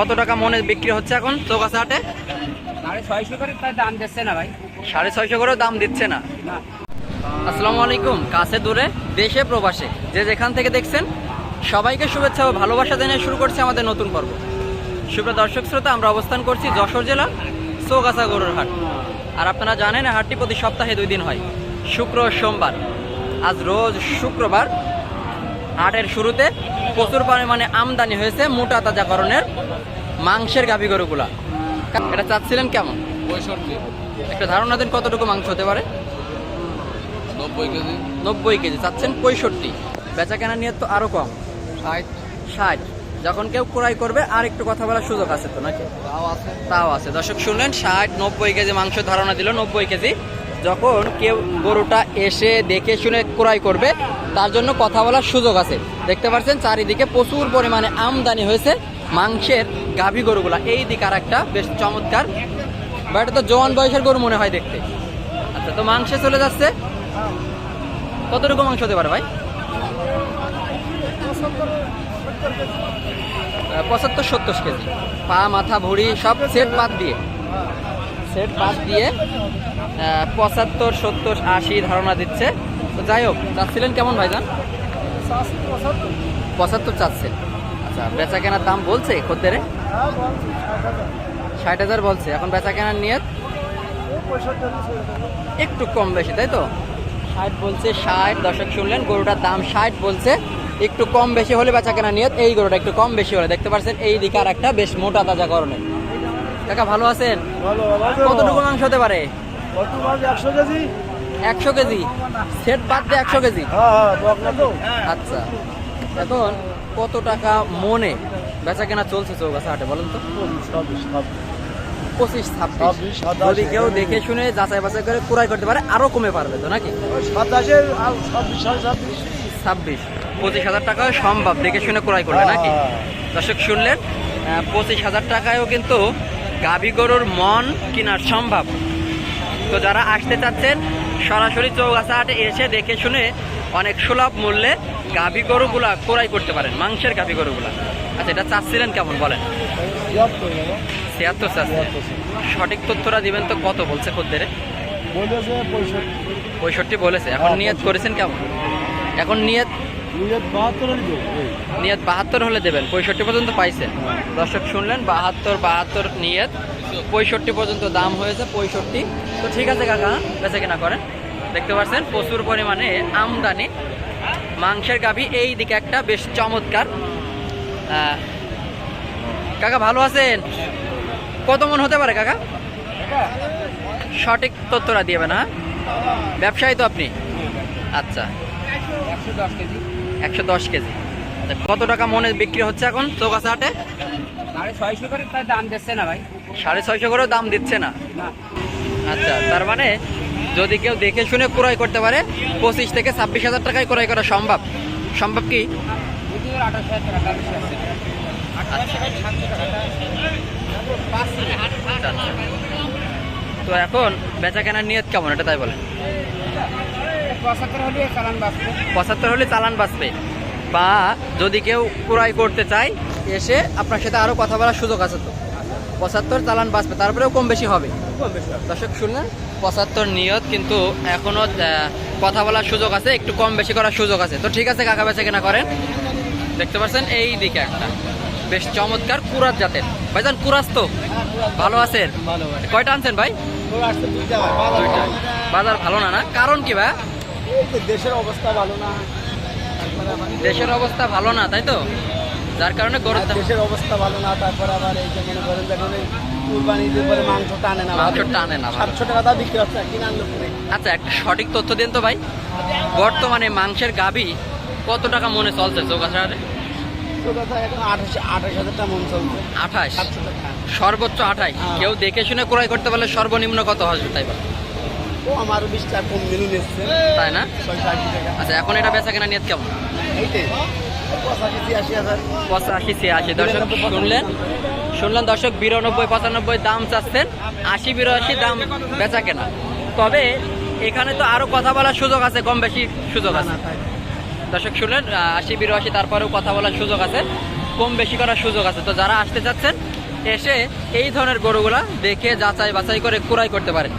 কত টাকা মনে বিক্রি হচ্ছে এখন চৌকাছা হাটে? সাড়ে ছয়শো করে দাম দিচ্ছে না আসসালামু আলাইকুম কাছে দূরে দেশে প্রবাসে। যে যেখান থেকে দেখছেন সবাইকে শুভেচ্ছা ও ভালোবাসা জানিয়ে শুরু করছে আমাদের নতুন পর্ব। সুপ্রিয় দর্শক শ্রোতা আমরা অবস্থান করছি যশোর জেলা চৌগাছা গরুর হাট। আর আপনারা জানেন হাটটি প্রতি সপ্তাহে দুই দিন হয় শুক্র সোমবার। আজ রোজ শুক্রবার হাটের শুরুতে প্রচুর পরিমাণে আমদানি হয়েছে মোটা তাজা তাজাকরণের মাংসের গাভী গরুগুলা। এটা চাচ্ছিলেন কেমন? একটা ধারণা দিন কতটুকু মাংস হতে পারে। নব্বই কেজি। নব্বই কেজি চাচ্ছেন পঁয়ষট্টি। বেচা কেনা নিয়ে তো আরও কম। ষাট। ষাট। যখন কেউ ক্রয় করবে আর একটু কথা বলার সুযোগ আছে তো নাকি? তাও আছে। তাও আছে। দর্শক শুনলেন ষাট নব্বই কেজি মাংস ধারণা দিল নব্বই কেজি যখন কেউ গরুটা এসে দেখে শুনে ক্রয় করবে, তার জন্য কথা বলার সুযোগ আছে। দেখতে পাচ্ছেন, চারিদিকে প্রচুর পরিমাণে আমদানি হয়েছে মাংসের গাভী গরুগুলা। এই দিক আর একটা বেশ চমৎকার, বা এটা তো জোয়ান বয়সের গরু মনে হয় দেখতে। আচ্ছা তো মাংসে চলে যাচ্ছে। কতটুকু মাংস হতে পারে ভাই? পঁচাত্তর, সত্তর কেজি। পা, মাথা, ভুড়ি সব সেট বাদ দিয়ে। সেট বাদ দিয়ে পঁচাত্তর, সত্তর, আশি ধারণা দিচ্ছে। তো যাই হোক, চাচ্ছিলেন কেমন ভাইজান? পঁচাত্তর চাচ্ছেন। আচ্ছা বেচা কেনার দাম বলছে খদ্দেরে? ষাট হাজার বলছে। এখন বেচা কেনার নিয়ত? একটু কম বেশি, তাই তো? ষাট বলছে ষাট দশক শুনলেন, গরুটার দাম ষাট বলছে। একটু কম বেশি হলে বেচা কেনা নিয়ত, এই গরুটা একটু কম বেশি হলে। দেখতে পাচ্ছেন এই দিকে আর একটা বেশ মোটা, তাজা করণের কাকা ভালো আছেন? কতটুকু মাংস হতে পারে? একশো কেজি। একশো কেজি? সেট বাদ দিয়ে একশো কেজি? হ্যাঁ হ্যাঁ আচ্ছা। এখন কত টাকা মনে বেচা কেনা চলছে চৌগাছা হাটে বলেন তো? পঁচিশ ছাব্বিশ। যদি কেউ দেখে শুনে যাচাই বাছাই করে ক্রয় করতে পারে আরও কমে পারবে তো নাকি? ছাব্বিশ পঁচিশ হাজার টাকা সম্ভব দেখে শুনে ক্রয় করলে নাকি? হ্যাঁ। দর্শক শুনলেন পঁচিশ হাজার টাকায়ও কিন্তু গাভী গরুর মন কেনার সম্ভব। তো যারা আসতে চাচ্ছেন সরাসরি চৌগাছা হাটে এসে দেখে শুনে অনেক সুলভ মূল্যে গাভী গরুগুলা ক্রয় করতে পারেন মাংসের গাভী গরুগুলা। আচ্ছা এটা চাচ্ছিলেন কেমন বলেন? ছিয়াত্তর ছিয়াত্তর। সঠিক তথ্যটা দিবেন তো কত বলছে খদ্দের? পঁয়ষট্টি। পঁয়ষট্টি বলেছে। এখন হ্যাঁ, নিয়ত করেছেন কেমন? এখন নিয়ত নিয়ত বাহাত্তর হলে দেবেন পঁয়ষট্টি পর্যন্ত পাইছেন দর্শক শুনলেন বাহাত্তর বাহাত্তর নিয়ত পঁয়ষট্টি পর্যন্ত দাম হয়েছে পঁয়ষট্টি। তো ঠিক আছে কাকা বেঁচে কেনা করেন। দেখতে পাচ্ছেন প্রচুর পরিমাণে আমদানি। মাংসের গাভী এই দিকে একটা বেশ চমৎকার। কাকা ভালো আছেন? কত মন হতে পারে কাকা? সঠিক তথ্যটা দিবেন হ্যাঁ? ব্যবসায়ী তো আপনি? আচ্ছা। একশো দশ কেজি। একশো দশ কেজি। কত টাকা মনে বিক্রি হচ্ছে এখন চৌকাছা হাটে? সাড়ে ছয়শো করে দাম দিচ্ছে না ভাই। সাড়ে ছয়শো করেও দাম দিচ্ছে না? আচ্ছা তার মানে যদি কেউ দেখে শুনে ক্রয় করতে পারে পঁচিশ থেকে ছাব্বিশ হাজার টাকায় ক্রয় করা সম্ভব। সম্ভব কি? আচ্ছা, আচ্ছা। তো এখন বেচা কেনার নিয়ত কেমন? এটা তাই বলেন। পঁচাত্তর হলে চালান বাঁচবে। বা যদি কেউ ক্রয় করতে চায় এসে আপনার সাথে আরও কথা বলার সুযোগ আছে তো। পঁচাত্তর চালান বাঁচবে তারপরেও কম বেশি হবে। দর্শক শুনলেন? পঁচাত্তর নিয়ত কিন্তু এখনও কথা বলার সুযোগ আছে একটু কম বেশি করার সুযোগ আছে। তো ঠিক আছে কাকা বেচা কেনা করেন। দেখতে পাচ্ছেন এই দিকে একটা। বেশ চমৎকার কুরাত জাতের। ভাইজান কুরাস তো? ভালো আছেন? কয়টা আনছেন ভাই? বাজার ভালো না না? কারণ কি ভাই? দেশের অবস্থা ভালো না। দেশের অবস্থা ভালো না তাই তো? যার কারণে আর দাম দেশের অবস্থা ভালো না তারপরে আবার এই যে মনে করেন যখন কুরবানি ঈদের মাংস টানে না মাংস টানে না সাতশো টাকা দা বিক্রি হচ্ছে কিনে আনলো আচ্ছা একটা সঠিক তথ্য দিন তো ভাই। বর্তমানে মাংসের গাবি কত টাকা মনে চলছে? আঠাশ সর্বোচ্চ আঠাশ? হ্যাঁ। কেউ দেখে শুনে ক্রয় করতে পারলে সর্বনিম্ন কত আসবে তাই বল? ও আমার বিশ টাকা কম মিলু নিচ্ছে তাই না? ছয়শো আশি টাকা। আচ্ছা এখন এটা বেচা কেনা নিয়ত কেমন? পঁচাশি ছিয়াশি হাজার। পঁচাশি ছিয়াশি দর্শক শুনলেন? শুনলেন দর্শক বিরানব্বই পঁচানব্বই দাম চাচ্ছেন। আশি বিরাশি দাম বেচা কেনা। তবে এখানে তো আরও কথা বলার সুযোগ আছে কম বেশি সুযোগ আছে। দর্শক শুনলেন? আশি বিরাশি তারপরেও কথা বলার সুযোগ আছে। কম বেশি করার সুযোগ আছে। তো যারা আসতে চাচ্ছেন এসে এই ধরনের গরুগুলা দেখে যাচাই বাছাই করে ক্রয় করতে পারেন।